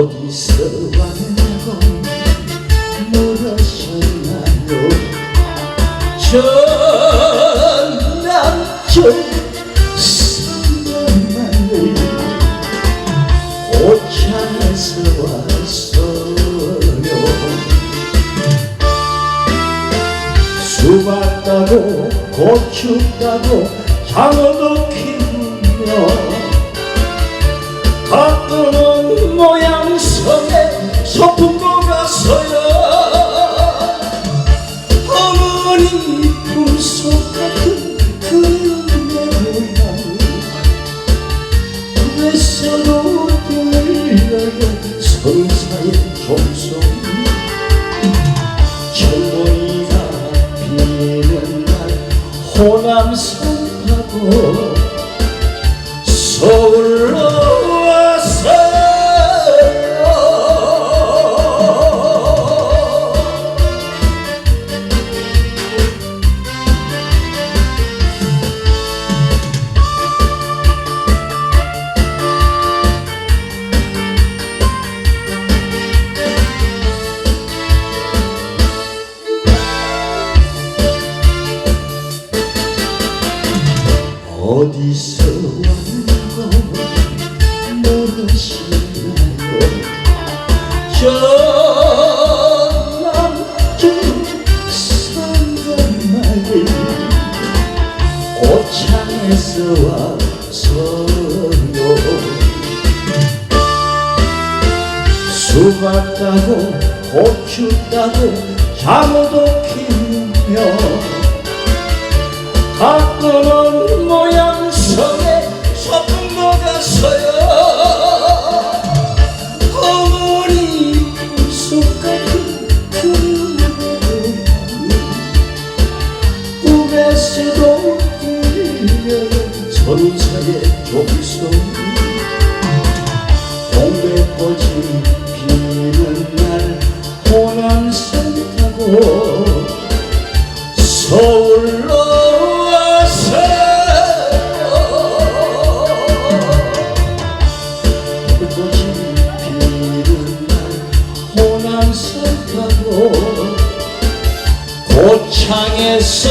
어디서 왔냐고 물으셨나요? 전남전 상남만을 오창에서 왔어요. 수박 따고 고추 따고 장어도 키고 호남선 타고 어디서 왔는고 모르시나요 전남주 상간마을 고창에서 왔어요 수박 따고 고추 따고 장어도 가꾸는 모양 섬에 높소 동백꽃이 피는 날 호남선 타고 서울로 와서요. 창에서